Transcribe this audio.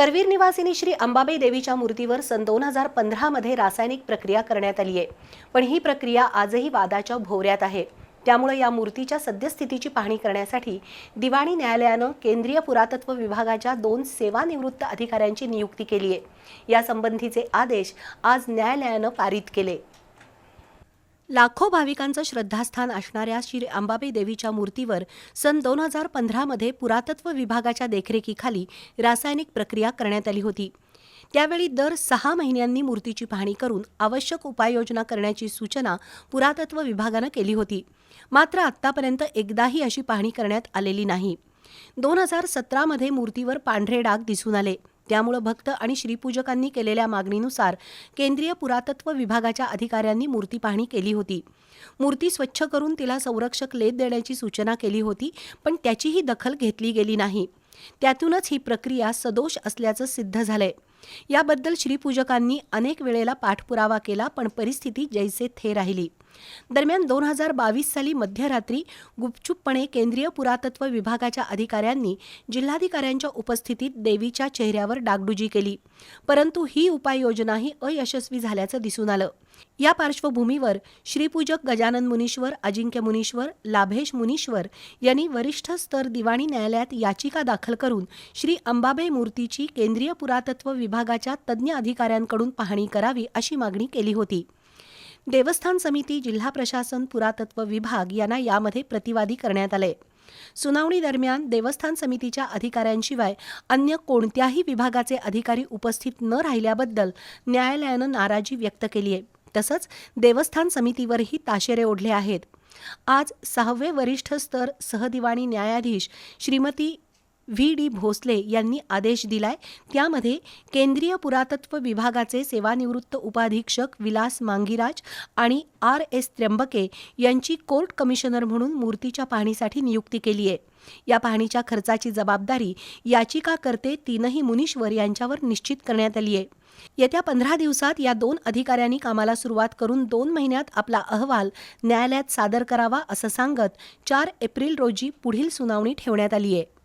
करवीर निवासिनी श्री अंबाबाई देवीच्या मूर्तीवर सन दोन हजार पंधरामध्ये रासायनिक प्रक्रिया करण्यात आली आहे. पण ही प्रक्रिया आजही वादाच्या भोवऱ्यात आहे. त्यामुळे या मूर्तीच्या सद्यस्थितीची पाहणी करण्यासाठी दिवाणी न्यायालयानं केंद्रीय पुरातत्व विभागाच्या दोन सेवानिवृत्त अधिकाऱ्यांची नियुक्ती केली आहे. यासंबंधीचे आदेश आज न्यायालयानं पारित केले. लाखो भाविकांचं श्रद्धास्थान असणाऱ्या श्री अंबाबाई देवीच्या मूर्तीवर सन दोन हजार पंधरामध्ये पुरातत्व विभागाच्या देखरेखीखाली रासायनिक प्रक्रिया करण्यात आली होती. त्यावेळी दर सहा महिन्यांनी मूर्तीची पाहणी करून आवश्यक उपाययोजना करण्याची सूचना पुरातत्व विभागानं केली होती. मात्र आत्तापर्यंत एकदाही अशी पाहणी करण्यात आलेली नाही. दोन हजार सतरामध्ये मूर्तीवर पांढरे डाग दिसून आले. त्यामुळं भक्त आणि श्रीपूजकांनी केलेल्या मागणीनुसार केंद्रीय पुरातत्व विभागाच्या अधिकाऱ्यांनी मूर्ती पाहणी केली होती. मूर्ती स्वच्छ करून तिला संरक्षक लेप देण्याची सूचना केली होती पण त्याचीही दखल घेतली गेली नाही. त्यातूनच ही प्रक्रिया सदोष असल्याचं सिद्ध झालंय. याबद्दल श्रीपूजकांनी अनेक वेळेला पाठपुरावा केला पण परिस्थिती जैसे थे राहिली. दरम्यान दोन हजार बावीस साली मध्यरात्री गुपचूपपणे केंद्रीय पुरातत्व विभागाच्या अधिकाऱ्यांनी जिल्हाधिकाऱ्यांच्या उपस्थितीत देवीच्या चेहऱ्यावर डागडुजी केली. परंतु ही उपाययोजनाही अयशस्वी झाल्याचं दिसून आलं. या पार्श्वभूमीवर श्रीपूजक गजानन मुनीश्वर अजिंक्य मुनीश्वर लाभेश मुनीश्वर यांनी वरिष्ठ स्तर दिवाणी न्यायालयात याचिका दाखल करून श्री अंबाबाई मूर्तीची केंद्रीय पुरातत्व विभागाच्या तज्ज्ञ अधिकाऱ्यांकडून पाहणी करावी अशी मागणी केली होती. देवस्थान समिती जिल्हा प्रशासन पुरातत्व विभाग यांना यामध्ये प्रतिवादी करण्यात आले. सुनावणी दरम्यान देवस्थान समितीच्या अधिकाऱ्यांशिवाय अन्य कोणत्याही विभागाचे अधिकारी उपस्थित न राहिल्याबद्दल न्यायालयानं नाराजी व्यक्त केली आहे. तसंच देवस्थान समितीवरही ताशेरे ओढले आहेत. आज सहावे वरिष्ठ स्तर सहदिवाणी न्यायाधीश श्रीमती व्ही. डी. भोसले यांनी आदेश दिलाय. त्यामध्ये केंद्रीय पुरातत्व विभागाचे सेवानिवृत्त उपाधीक्षक विलास मांगीराज आणि आर. एस. त्र्यंबके यांची कोर्ट कमिशनर म्हणून मूर्तीच्या पाहणीसाठी नियुक्ती केली आहे. या पाहणीच्या खर्चाची जबाबदारी याचिकाकर्ते तीनही मुनीश्वर यांच्यावर निश्चित करण्यात आली आहे. येत्या पंधरा दिवसात या दोन अधिकाऱ्यांनी कामाला सुरुवात करून दोन महिन्यात आपला अहवाल न्यायालयात सादर करावा असं सांगत चार एप्रिल रोजी पुढील सुनावणी ठेवण्यात आली आहे.